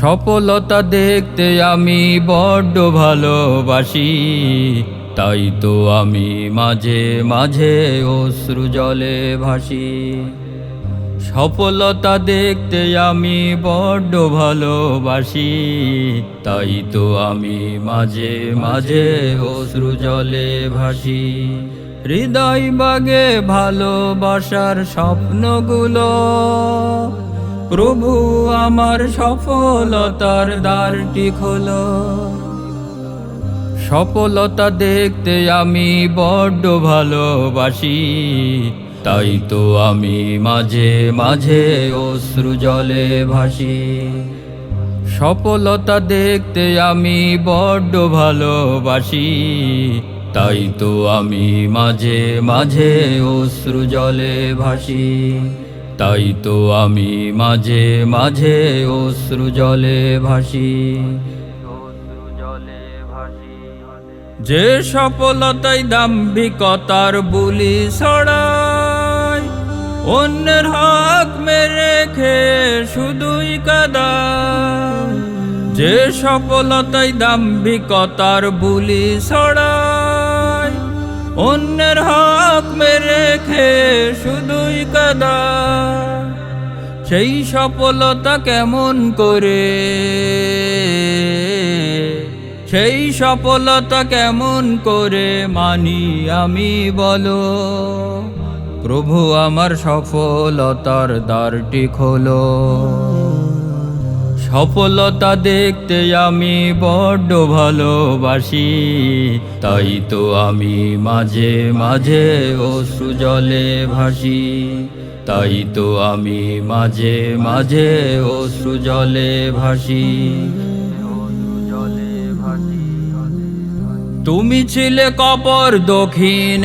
সফলতা দেখতে আমি বড্ড ভালোবাসি। তাই তো আমি মাঝে মাঝে অশ্রু জলে ভাসি। সফলতা দেখতে আমি বড্ড ভালোবাসি। তাই তো আমি মাঝে মাঝে অশ্রু জলে ভাসি। হৃদয় বাগে ভালোবাসার স্বপ্নগুলো প্রভু আমার সফলতার দ্বারটি খোলো। সফলতা দেখতে আমি বড্ড ভালোবাসি, তাই তো আমি মাঝে মাঝে অশ্রু জলে ভাসি। সফলতা দেখতে আমি বড্ড ভালোবাসি, তাই তো আমি মাঝে মাঝে অশ্রু জলে ভাসি। তাই তো আমি মাঝে মাঝে অশ্রু জলে ভাসি। যে সফলতাই দাম্ভিকতার বুলি ছড়ায়, অন্যের হক মেরে খেয়ে শুধুই কাদা যে সফলতাই দাম্ভিকতার বুলি ছড়ায় অন্যের হক মেরে খেয়ে শুধুই কাদায় সেই সফলতা কেমন করে? সেই সফলতা কেমন করে মানি আমি বলো। প্রভু আমার সফলতার দ্বারটি খোলো। সফলতা দেখতে আমি বড্ড ভালোবাসি। তাই তো আমি মাঝে মাঝে অশ্রু জলে ভাসি। তাই তো আমি মাঝে মাঝে অশ্রু জলে ভাসি। তুমি ছিলে কপর দক্ষিণ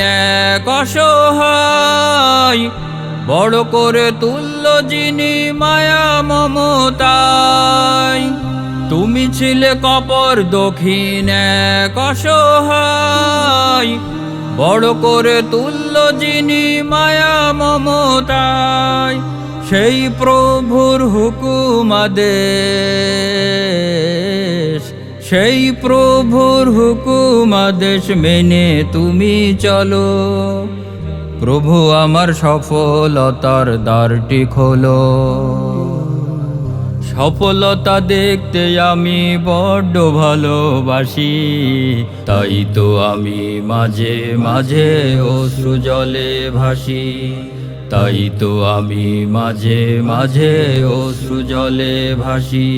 এক অসহায়। বড় করে তুল্য যিনি মায়া মমতায়। তুমি ছিলে কপর দক্ষিণ এক অসহায়। বড় করে তুল্য যিনি মায়া মমতায়, সেই প্রভুর হুকুমাদেশ সেই প্রভুর হুকুমাদেশ মেনে তুমি চলো। প্রভু আমার সফলতার দ্বারটি খোলো। সফলতা দেখতে আমি বড্ড ভালোবাসি, তাই তো আমি মাঝে মাঝে অশ্রু জলে ভাসি। তাই তো আমি মাঝে মাঝে অশ্রু জলে ভাসি।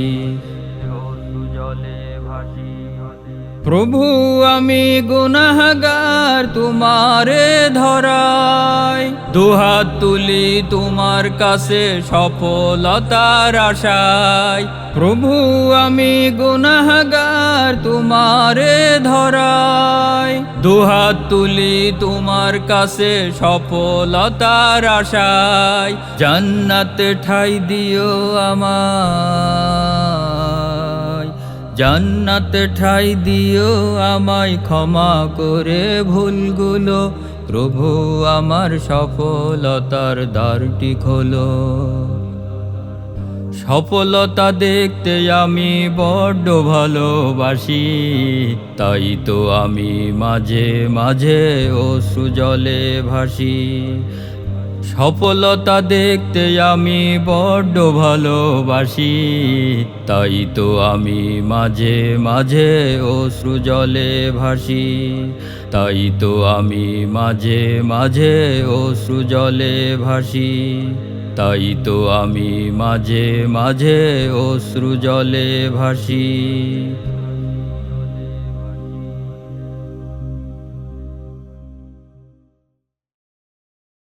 প্রভু, আমি গুনাহগার তোমারে ধরাই। দুহাত তুলি তোমার কাছে সফলতার আশায়। প্রভু, আমি গুনাহগার তোমারে ধরাই। দুহাত তুলি তোমার কাছে সফলতার আশায়। জান্নাতে ঠাই দিও আমায়। জান্নাত ঠাই দিও আমায় ক্ষমা করে ভুলগুলো, প্রভু আমার সফলতার দ্বারটি খোলো। সফলতা দেখতে আমি বড্ড ভালোবাসি, তাই তো আমি মাঝে মাঝে অশ্রু জলে ভাসি। সফলতা দেখতে আমি বড্ড ভালোবাসি, তাই তো আমি মাঝে মাঝে অশ্রু জলে ভাসি। তাই তো আমি মাঝে মাঝে অশ্রু জলে ভাসি। তাই তো আমি মাঝে মাঝে অশ্রু জলে ভাসি।